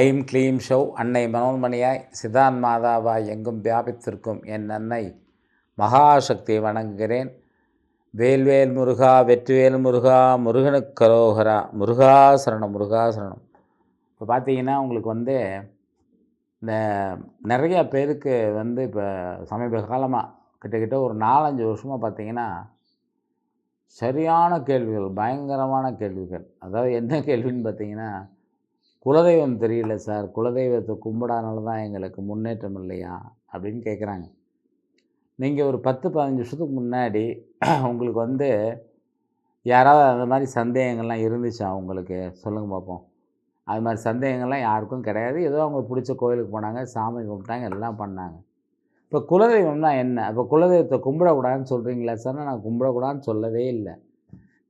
I'm க்ளீம் show அன்னை மனோன்மணியாய் சிதான் மாதாவாய் எங்கும் வியாபித்திருக்கும் என் அன்னை மகாசக்தியை வணங்குகிறேன். வேல்வேல் முருகா வெற்றிவேல் முருகா முருகனுக்கு கரோகரா முருகாசரணம் இப்போ பார்த்தீங்கன்னா உங்களுக்கு வந்து இந்த நிறைய பேருக்கு வந்து இப்போ சமீப காலமாக கிட்டத்தட்ட ஒரு நாலஞ்சு வருஷமாக பார்த்தீங்கன்னா சரியான கேள்விகள் பயங்கரமான கேள்விகள். அதாவது என்ன கேள்வின்னு பார்த்தீங்கன்னா குலதெய்வம் தெரியல சார். குலதெய்வத்தை கும்பிடாதனால தான் எங்களுக்கு முன்னேற்றம் இல்லையா? அப்படின்னு கேட்குறாங்க நீங்கள் ஒரு பத்து பதினஞ்சு வருஷத்துக்கு முன்னாடி உங்களுக்கு வந்து யாராவது அந்த மாதிரி சந்தேகங்கள்லாம் இருந்துச்சா உங்களுக்கு? சொல்லுங்கள் பார்ப்போம் அது மாதிரி சந்தேகங்கள்லாம் யாருக்கும் கிடையாது. ஏதோ அவங்க பிடிச்ச கோயிலுக்கு போனாங்க சாமி கும்பிட்டாங்க எல்லாம் பண்ணாங்க. இப்போ குலதெய்வம்னா என்ன? இப்போ குலதெய்வத்தை கும்பிடக்கூடாதுன்னு சொல்கிறீங்களா சார்? நான் கும்பிடக்கூடாதுன்னு சொல்லவே இல்லை.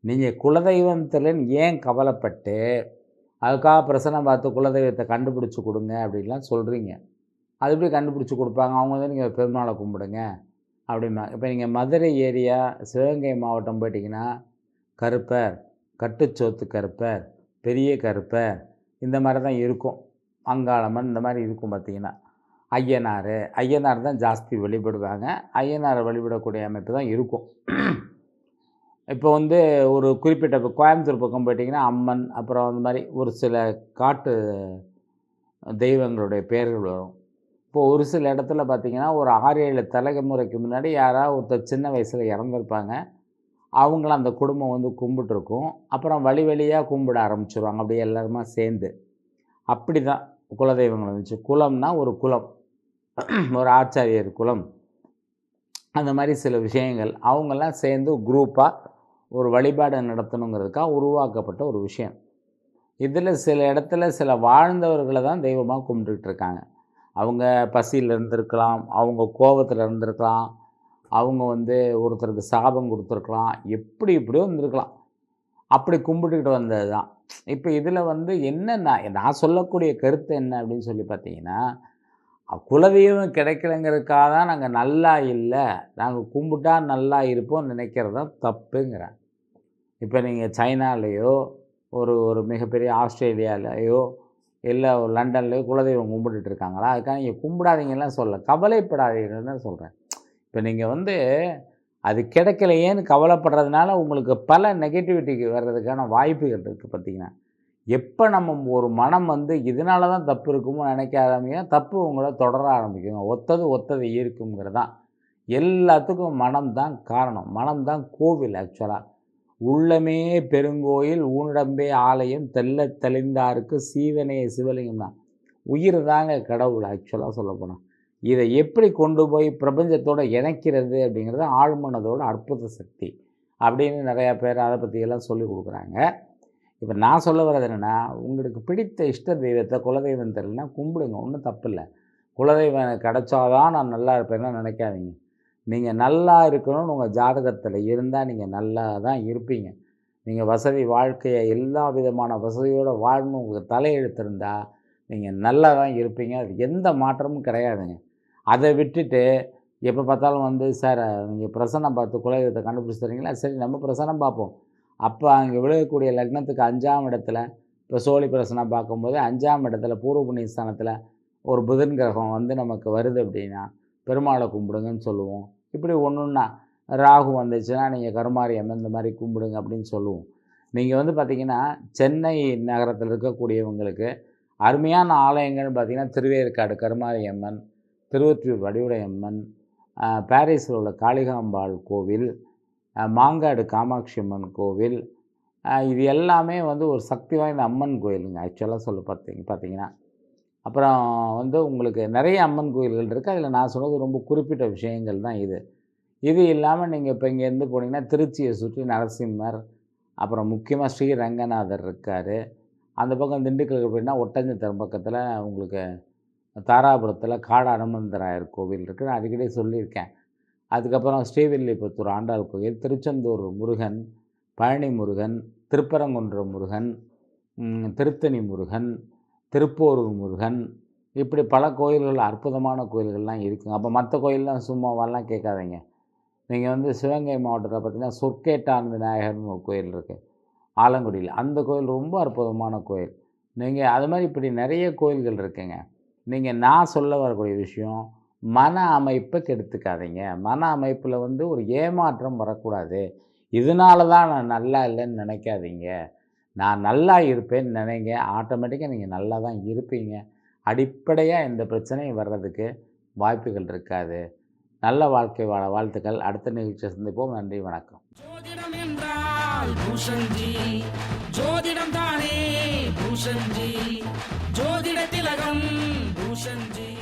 நீங்கள் குலதெய்வத்திலன்னு ஏன் கவலைப்பட்டு அதுக்காக பிரசனம் பார்த்து குலதெய்வத்தை கண்டுபிடிச்சி கொடுங்க அப்படின்லாம் சொல்கிறீங்க அது எப்படி கண்டுபிடிச்சி கொடுப்பாங்க? அவங்க வந்து நீங்கள் பெருமாளை கும்பிடுங்க அப்படிமா இப்போ நீங்கள் மதுரை ஏரியா சிவகங்கை மாவட்டம் போயிட்டிங்கன்னா கருப்பர் கட்டுச்சோத்து கருப்பர் பெரிய கருப்பர் இந்த மாதிரி தான் இருக்கும். அங்காளம்மன் இந்த மாதிரி இருக்கும் பார்த்தீங்கன்னா. ஐயனார் ஐயனார் தான் ஜாஸ்தி வழிபடுவாங்க. ஐயனாரை வழிபடக்கூடிய அமைப்பு தான் இருக்கும். இப்போ வந்து ஒரு குறிப்பிட்ட இப்போ கோயம்புத்தூர் பக்கம் போயிட்டிங்கன்னா அம்மன் அப்புறம் அந்த மாதிரி ஒரு சில காட்டு தெய்வங்களுடைய பெயர்கள் வரும். இப்போது ஒரு சில இடத்துல பார்த்திங்கன்னா ஒரு ஆறு ஏழு தலைமுறைக்கு முன்னாடி யாராவது ஒருத்தர் சின்ன வயசில் இறந்துருப்பாங்க. அவங்கள அந்த குடும்பம் வந்து கும்பிட்டுருக்கும். அப்புறம் வழி வழியாக கும்பிட ஆரம்பிச்சிருவாங்க. அப்படியே எல்லாருமா சேர்ந்து. அப்படி தான் குலதெய்வங்கள் இருந்துச்சு. குலம்னா ஒரு குலம். ஒரு ஆச்சாரியர் குலம். அந்த மாதிரி சில விஷயங்கள். அவங்கெல்லாம் சேர்ந்து குரூப்பாக ஒரு வழிபாடு நடத்தணுங்கிறதுக்காக உருவாக்கப்பட்ட ஒரு விஷயம். இதில் சில இடத்துல சில வாழ்ந்தவர்களை தான் தெய்வமாக கும்பிட்டுக்கிட்டு இருக்காங்க அவங்க பசியில் இருந்திருக்கலாம் அவங்க கோபத்தில் இருந்திருக்கலாம் அவங்க வந்து ஒருத்தருக்கு சாபம் கொடுத்துருக்கலாம் எப்படி இப்படியோ இருந்திருக்கலாம். அப்படி கும்பிட்டுக்கிட்டு வந்தது தான். இப்போ இதில் வந்து என்னென்ன நான் சொல்லக்கூடிய கருத்து என்ன அப்படின்னு சொல்லி பார்த்தீங்கன்னா குலதெய்வம் கிடைக்கலங்கிறதுக்காக தான் நாங்கள் நல்லா இல்லை நாங்கள் கும்பிட்டா நல்லா இருப்போம் நினைக்கிறது தான் தப்புங்கிறேன். இப்போ நீங்கள் சைனாலேயோ ஒரு ஒரு மிகப்பெரிய ஆஸ்திரேலியாலேயோ இல்லை ஒரு லண்டன்லேயோ குலதெய்வம் கும்பிட்டுட்டு இருக்காங்களா அதுக்காக நீங்கள் கும்பிடாதீங்கலாம் சொல்ல கவலைப்படாதீங்கன்னு தான் சொல்கிறேன் இப்போ நீங்கள் வந்து அது கிடைக்கலையேன்னு கவலைப்படுறதுனால உங்களுக்கு பல நெகட்டிவிட்டிக்கு வர்றதுக்கான வாய்ப்புகள் இருக்குது பார்த்திங்கன்னா எப்போ நம்ம ஒரு மனம் வந்து இதனால தான் தப்பு இருக்குமோ ஆரம்பிக்க தப்பு உங்களை தொடர ஆரம்பிக்குங்க. ஒத்தது ஒத்தது ஈர்க்குங்கிறது தான் எல்லாத்துக்கும் மனம் தான் காரணம். மனம் தான் கோவில் ஆக்சுவலாக உள்ளமே பெருங்கோயில் ஊனடம்பே ஆலயம் தெல்ல தெளிந்தாருக்கு சீவனே சிவலிங்கம் தான் உயிர் தாங்க கடவுள் ஆக்சுவலாக சொல்லப்போனால் இதை எப்படி கொண்டு போய் பிரபஞ்சத்தோடு இணைக்கிறது அப்படிங்கிறது ஆழ்மனதோட அற்புத சக்தி அப்படின்னு நிறையா பேர் அதை பற்றியெல்லாம் சொல்லி கொடுக்குறாங்க. இப்போ நான் சொல்ல வர்றது என்னென்னா உங்களுக்கு பிடித்த இஷ்ட தெய்வத்தை குலதெய்வம் தெரியலனா கும்பிடுங்க ஒன்றும் தப்பு இல்லை குலதெய்வம் எனக்கு கிடச்சாதான் நான் நல்லா இருப்பேன்னு நினைக்காதீங்க. நீங்கள் நல்லா இருக்கணும்னு உங்கள் ஜாதகத்தில் இருந்தால் நீங்கள் நல்லா தான் இருப்பீங்க. நீங்கள் வசதி வாழ்க்கையை எல்லா விதமான வசதியோடு வாழணும் உங்களுக்கு தலையெழுத்திருந்தால் நீங்கள் நல்லா தான் இருப்பீங்க. அது எந்த மாற்றமும் கிடையாதுங்க. அதை விட்டுட்டு எப்போ பார்த்தாலும் வந்து சார் நீங்கள் பிரசன்னம் பார்த்து குலதெய்வத்தை கண்டுபிடிச்சிடுறீங்களா சரி நம்ம பிரசன்னம் பார்ப்போம். அப்போ அங்கே விழுகக்கூடிய லக்னத்துக்கு அஞ்சாம் இடத்துல இப்போ சோழி பிரசனம் பார்க்கும்போது அஞ்சாம் இடத்துல பூர்வ புண்ணிய ஸ்தானத்தில் ஒரு புதன் கிரகம் வந்து நமக்கு வருது அப்படின்னா பெருமாளை கும்பிடுங்கன்னு சொல்லுவோம். இப்படி ஒன்றுன்னா ராகு வந்துச்சுன்னா நீங்கள் கருமாரி இந்த மாதிரி கும்பிடுங்க அப்படின்னு சொல்லுவோம். நீங்கள் வந்து பார்த்திங்கன்னா சென்னை நகரத்தில் இருக்கக்கூடியவங்களுக்கு அருமையான ஆலயங்கள்னு பார்த்திங்கன்னா திருவேற்காடு கருமாரி அம்மன் திருவொற்றியூர் வடிவுடையம்மன் பாரிஸில் உள்ள காளிகாம்பாள் கோவில் மாங்காடு காமாட்சி அம்மன் கோவில் இது எல்லாமே வந்து ஒரு சக்தி வாய்ந்த அம்மன் கோயிலுங்க. ஆக்சுவலாக சொல்ல பார்த்தீங்க பார்த்தீங்கன்னா அப்புறம் வந்து உங்களுக்கு நிறைய அம்மன் கோயில்கள் இருக்குது அதில் நான் சொன்னது ரொம்ப குறிப்பிட்ட விஷயங்கள் தான் இது. இது இல்லாமல் நீங்கள் இப்போ இங்கேருந்து போனீங்கன்னா திருச்சியை சுற்றி நரசிம்மர் அப்புறம் முக்கியமாக ஸ்ரீரங்கநாதர் இருக்கார். அந்த பக்கம் திண்டுக்கல் அப்படின்னா ஒட்டஞ்சத்திரம் பக்கத்தில் உங்களுக்கு தாராபுரத்தில் காடு அனுமந்தராயர் கோவில் இருக்குது நான் அடிக்கடி சொல்லியிருக்கேன். அதுக்கப்புறம் ஸ்ரீவில்லிபுத்தூர் ஆண்டாள் கோயில் திருச்செந்தூர் முருகன் பழனி முருகன் திருப்பரங்குன்றம் முருகன் திருத்தணி முருகன் திருப்போரூர் முருகன். இப்படி பல கோயில்கள் அற்புதமான கோயில்கள்லாம் இருக்குங்க அப்போ மற்ற கோயிலெலாம் சும்மாவெல்லாம் கேட்காதீங்க. நீங்கள் வந்து சிவகங்கை மாவட்டத்தில் பார்த்தீங்கன்னா சொர்க்கேட்டானந்த விநாயகர்னு ஒரு கோயில் இருக்குது ஆலங்குடியில். அந்த கோயில் ரொம்ப அற்புதமான கோயில். நீங்கள் அது மாதிரி இப்படி நிறைய கோயில்கள் இருக்குங்க. நீங்கள் நான் சொல்ல வரக்கூடிய விஷயம் மன அமைப்பை கெடுத்துக்காதீங்க. மன அமைப்பில் வந்து ஒரு ஏமாற்றம் வரக்கூடாது. இதனால தான் நான் நல்லா இல்லைன்னு நினைக்காதீங்க. நான் நல்லா இருப்பேன்னு நினைங்க. ஆட்டோமேட்டிக்காக நீங்கள் நல்லா தான் இருப்பீங்க. அடிப்படையாக எந்த பிரச்சனையும் வர்றதுக்கு வாய்ப்புகள் இருக்காது. நல்ல வாழ்க்கை வாழ வாழ்த்துக்கள். அடுத்த நிகழ்ச்சியை சந்திப்போம். நன்றி வணக்கம். ஜோதிடம் என்றால் பூஷன்ஜி. ஜோதிடம் தானே பூஷன்ஜி. ஜோதிட திலகம் பூஷன்ஜி.